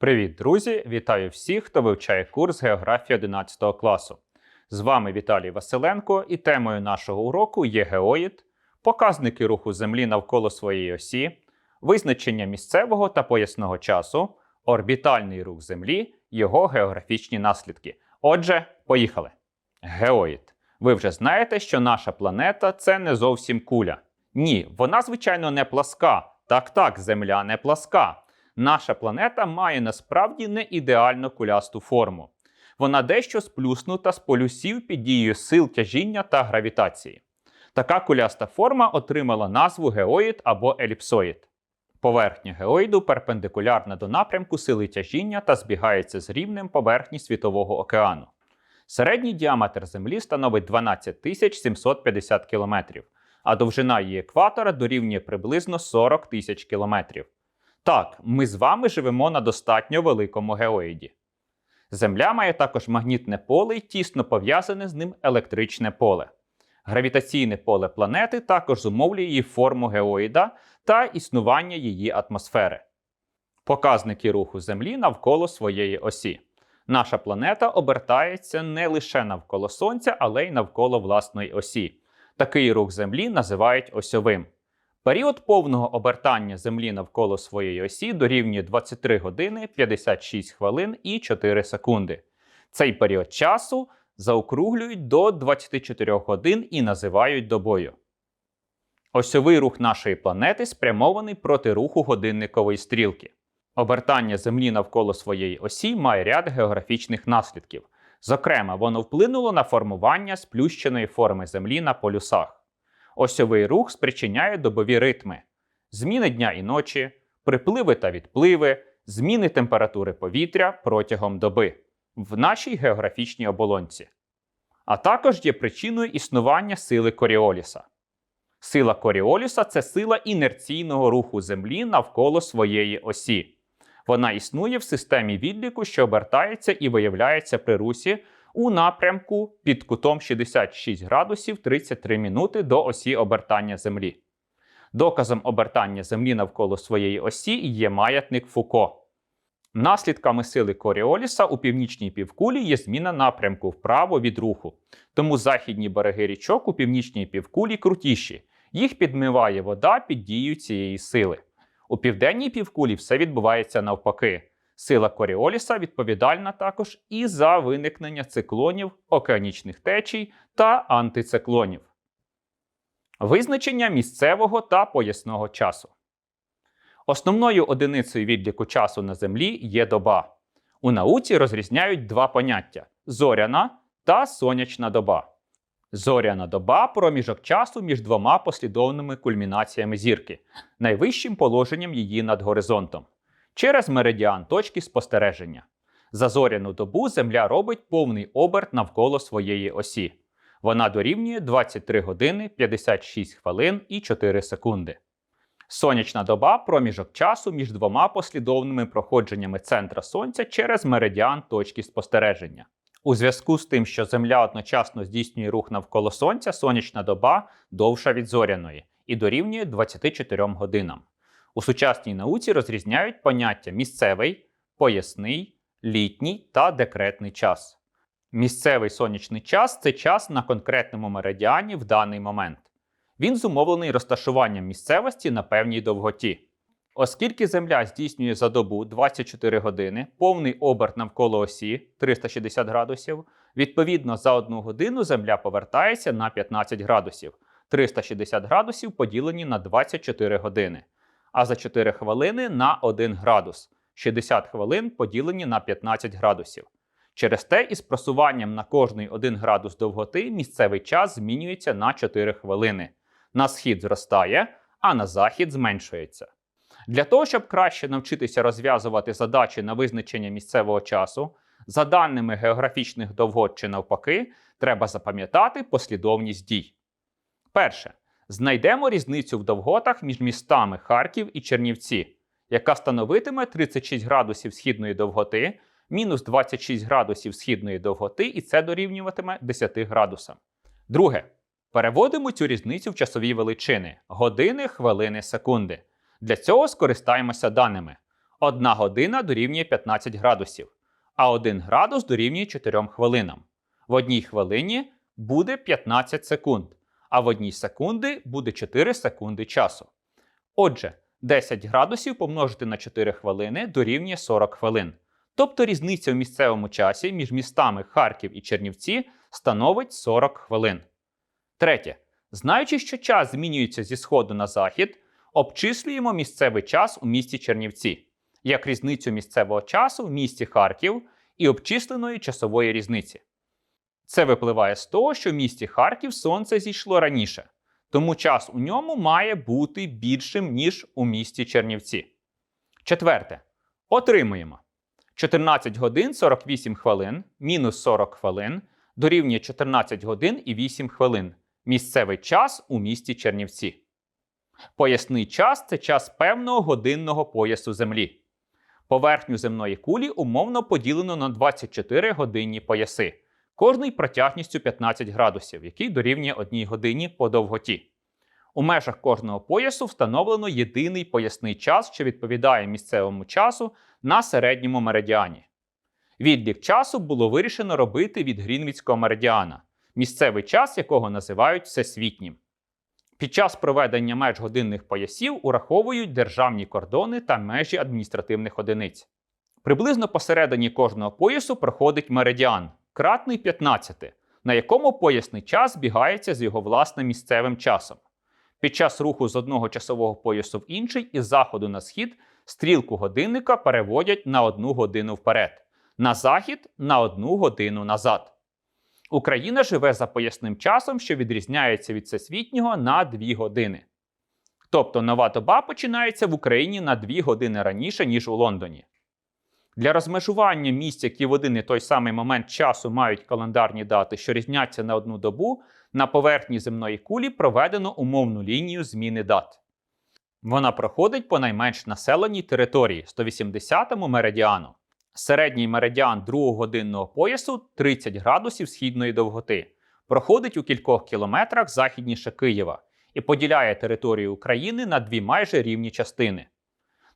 Привіт, друзі! Вітаю всіх, хто вивчає курс географії 11 класу. З вами Віталій Василенко і темою нашого уроку є геоїд, показники руху Землі навколо своєї осі, визначення місцевого та поясного часу, орбітальний рух Землі, його географічні наслідки. Отже, поїхали. Геоїд. Ви вже знаєте, що наша планета це не зовсім куля. Ні, вона, звичайно, не пласка. Так, так, Земля не пласка. Наша планета має насправді не ідеально кулясту форму. Вона дещо сплюснута з полюсів під дією сил тяжіння та гравітації. Така куляста форма отримала назву геоїд або еліпсоїд. Поверхня геоїду перпендикулярна до напрямку сили тяжіння та збігається з рівнем поверхні Світового океану. Середній діаметр Землі становить 12 750 км, а довжина її екватора дорівнює приблизно 40 тисяч кілометрів. Так, ми з вами живемо на достатньо великому геоїді. Земля має також магнітне поле і тісно пов'язане з ним електричне поле. Гравітаційне поле планети також зумовлює її форму геоїда та існування її атмосфери. Показники руху Землі навколо своєї осі. Наша планета обертається не лише навколо Сонця, але й навколо власної осі. Такий рух Землі називають осьовим. Період повного обертання Землі навколо своєї осі дорівнює 23 години 56 хвилин і 4 секунди. Цей період часу заокруглюють до 24 годин і називають добою. Осьовий рух нашої планети спрямований проти руху годинникової стрілки. Обертання Землі навколо своєї осі має ряд географічних наслідків. Зокрема, воно вплинуло на формування сплющеної форми Землі на полюсах. Осьовий рух спричиняє добові ритми, зміни дня і ночі, припливи та відпливи, зміни температури повітря протягом доби в нашій географічній оболонці. А також є причиною існування сили Коріоліса. Сила Коріоліса це сила інерційного руху Землі навколо своєї осі. Вона існує в системі відліку, що обертається і виявляється при русі у напрямку під кутом 66 градусів 33 минути до осі обертання Землі. Доказом обертання Землі навколо своєї осі є маятник Фуко. Наслідками сили Коріоліса у північній півкулі є зміна напрямку вправо від руху. Тому західні береги річок у північній півкулі крутіші. Їх підмиває вода під дією цієї сили. У південній півкулі все відбувається навпаки. Сила Коріоліса відповідальна також і за виникнення циклонів, океанічних течій та антициклонів. Визначення місцевого та поясного часу. Основною одиницею відліку часу на Землі є доба. У науці розрізняють два поняття зоряна та сонячна доба. Зоряна доба проміжок часу між двома послідовними кульмінаціями зірки, найвищим положенням її над горизонтом, через меридіан точки спостереження. За зоряну добу Земля робить повний оберт навколо своєї осі. Вона дорівнює 23 години 56 хвилин і 4 секунди. Сонячна доба проміжок часу між двома послідовними проходженнями центра Сонця через меридіан точки спостереження. У зв'язку з тим, що Земля одночасно здійснює рух навколо Сонця, сонячна доба довша від зоряної і дорівнює 24 годинам. У сучасній науці розрізняють поняття місцевий, поясний, літній та декретний час. Місцевий сонячний час це час на конкретному меридіані в даний момент. Він зумовлений розташуванням місцевості на певній довготі. Оскільки Земля здійснює за добу 24 години повний оберт навколо осі 360 градусів, відповідно за одну годину Земля повертається на 15 градусів, 360 градусів поділені на 24 години, а за 4 хвилини на 1 градус, 60 хвилин поділені на 15 градусів. Через те, із просуванням на кожний 1 градус довготи місцевий час змінюється на 4 хвилини. На схід зростає, а на захід зменшується. Для того, щоб краще навчитися розв'язувати задачі на визначення місцевого часу, за даними географічних довгот чи навпаки, треба запам'ятати послідовність дій. Перше. Знайдемо різницю в довготах між містами Харків і Чернівці, яка становитиме 36 градусів східної довготи, мінус 26 градусів східної довготи, і це дорівнюватиме 10 градусам. Друге. Переводимо цю різницю в часові величини години, хвилини, секунди. Для цього скористаємося даними. 1 година дорівнює 15 градусів, а 1 градус дорівнює 4 хвилинам. В одній хвилині буде 15 секунд, а в одній секунди буде 4 секунди часу. Отже, 10 градусів помножити на 4 хвилини дорівнює 40 хвилин. Тобто різниця в місцевому часі між містами Харків і Чернівці становить 40 хвилин. Третє. Знаючи, що час змінюється зі сходу на захід, обчислюємо місцевий час у місті Чернівці, як різницю місцевого часу в місті Харків і обчисленої часової різниці. Це випливає з того, що в місті Харків сонце зійшло раніше, тому час у ньому має бути більшим, ніж у місті Чернівці. Четверте. Отримуємо 14 годин 48 хвилин мінус 40 хвилин дорівнює 14 годин і 8 хвилин. Місцевий час у місті Чернівці. Поясний час це час певного годинного поясу Землі. Поверхню земної кулі умовно поділено на 24 годинні пояси, кожний протяжністю 15 градусів, який дорівнює 1 годині по довготі. У межах кожного поясу встановлено єдиний поясний час, що відповідає місцевому часу на середньому меридіані. Відлік часу було вирішено робити від Грінвіцького меридіана, місцевий час якого називають всесвітнім. Під час проведення меж годинних поясів ураховують державні кордони та межі адміністративних одиниць. Приблизно посередині кожного поясу проходить меридіан, кратний 15, на якому поясний час збігається з його власним місцевим часом. Під час руху з одного часового поясу в інший із заходу на схід стрілку годинника переводять на одну годину вперед, на захід на одну годину назад. Україна живе за поясним часом, що відрізняється від всесвітнього на 2 години. Тобто нова доба починається в Україні на 2 години раніше, ніж у Лондоні. Для розмежування місць, які в один і той самий момент часу мають календарні дати, що різняться на одну добу, на поверхні земної кулі проведено умовну лінію зміни дат. Вона проходить по найменш населеній території 180-му меридіану. Середній меридіан другого годинного поясу 30 градусів східної довготи, проходить у кількох кілометрах західніше Києва і поділяє територію України на дві майже рівні частини.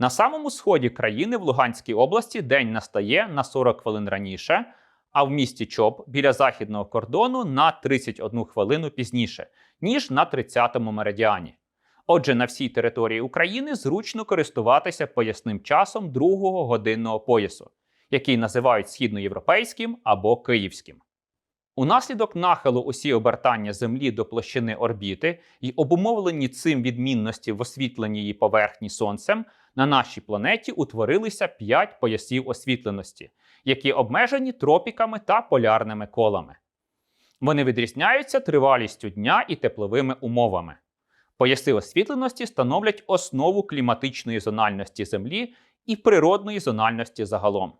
На самому сході країни в Луганській області день настає на 40 хвилин раніше, а в місті Чоп біля західного кордону на 31 хвилину пізніше, ніж на 30-му меридіані. Отже, на всій території України зручно користуватися поясним часом другого годинного поясу, який називають східноєвропейським або київським. Унаслідок нахилу осі обертання Землі до площини орбіти і обумовлені цим відмінності в освітленні її поверхні Сонцем, на нашій планеті утворилися 5 поясів освітленості, які обмежені тропіками та полярними колами. Вони відрізняються тривалістю дня і тепловими умовами. Пояси освітленості становлять основу кліматичної зональності Землі і природної зональності загалом.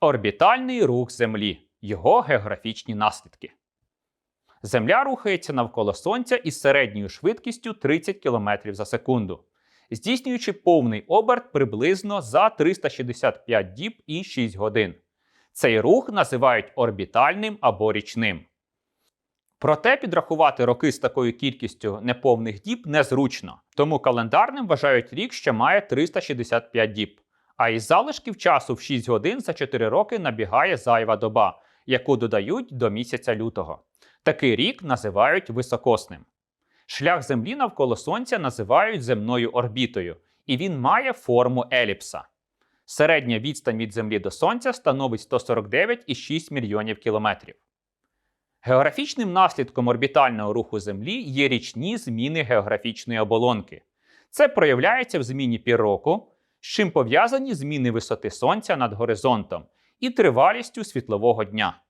Орбітальний рух Землі. Його географічні наслідки. Земля рухається навколо Сонця із середньою швидкістю 30 км за секунду, здійснюючи повний оберт приблизно за 365 діб і 6 годин. Цей рух називають орбітальним або річним. Проте підрахувати роки з такою кількістю неповних діб незручно, тому календарним вважають рік, що має 365 діб. А із залишків часу в 6 годин за 4 роки набігає зайва доба, яку додають до місяця лютого. Такий рік називають високосним. Шлях Землі навколо Сонця називають земною орбітою, і він має форму еліпса. Середня відстань від Землі до Сонця становить 149,6 мільйонів кілометрів. Географічним наслідком орбітального руху Землі є річні зміни географічної оболонки. Це проявляється в зміні пір року, з чим пов'язані зміни висоти Сонця над горизонтом і тривалістю світлового дня.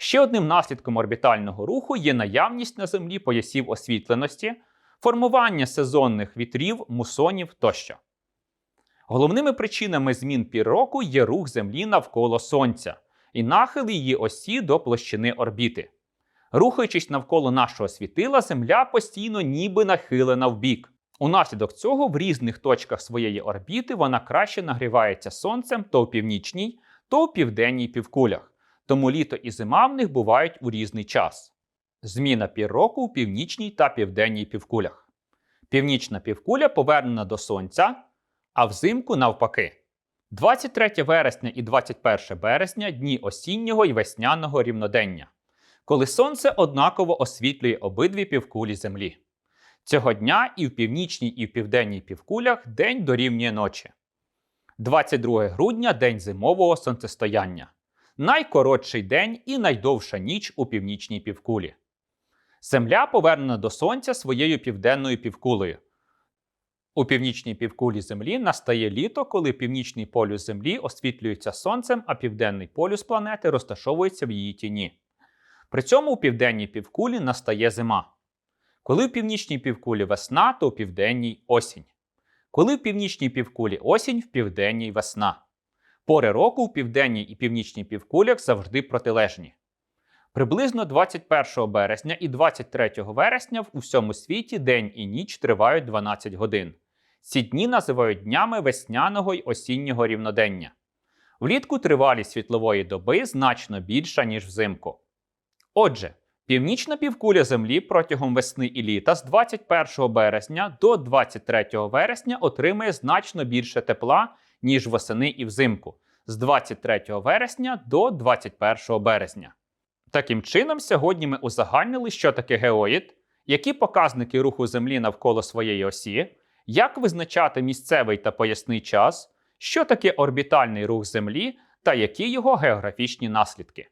Ще одним наслідком орбітального руху є наявність на Землі поясів освітленості, формування сезонних вітрів, мусонів тощо. Головними причинами змін пір року є рух Землі навколо Сонця і нахил її осі до площини орбіти. Рухаючись навколо нашого світила, Земля постійно ніби нахилена вбік. Унаслідок цього в різних точках своєї орбіти вона краще нагрівається сонцем то в північній, то в південній півкулях, тому літо і зима в них бувають у різний час. Зміна пір року у північній та південній півкулях. Північна півкуля повернена до Сонця, а взимку навпаки. 23 вересня і 21 березня дні осіннього і весняного рівнодення, коли сонце однаково освітлює обидві півкулі Землі. Цього дня і в північній, і в південній півкулях день дорівнює ночі. 22 грудня день зимового сонцестояння. Найкоротший день і найдовша ніч у північній півкулі. Земля повернена до Сонця своєю південною півкулею. У північній півкулі Землі настає літо, коли північний полюс Землі освітлюється сонцем, а південний полюс планети розташовується в її тіні. При цьому у південній півкулі настає зима. Коли в північній півкулі весна, то у південній осінь. Коли в північній півкулі осінь, в південній весна. Пори року в південній і північній півкулях завжди протилежні. Приблизно 21 березня і 23 вересня в усьому світі день і ніч тривають 12 годин. Ці дні називають днями весняного й осіннього рівнодення. Влітку тривалість світлової доби значно більша, ніж взимку. Отже, північна півкуля Землі протягом весни і літа з 21 березня до 23 вересня отримує значно більше тепла, ніж восени і взимку з 23 вересня до 21 березня. Таким чином, сьогодні ми узагальнили, що таке геоїд, які показники руху Землі навколо своєї осі, як визначати місцевий та поясний час, що таке орбітальний рух Землі та які його географічні наслідки.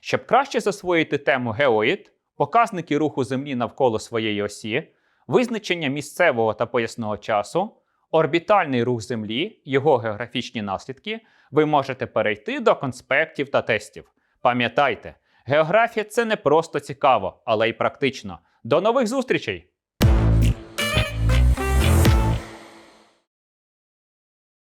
Щоб краще засвоїти тему геоїд, показники руху Землі навколо своєї осі, визначення місцевого та поясного часу, орбітальний рух Землі, його географічні наслідки, ви можете перейти до конспектів та тестів. Пам'ятайте, географія це не просто цікаво, але й практично. До нових зустрічей!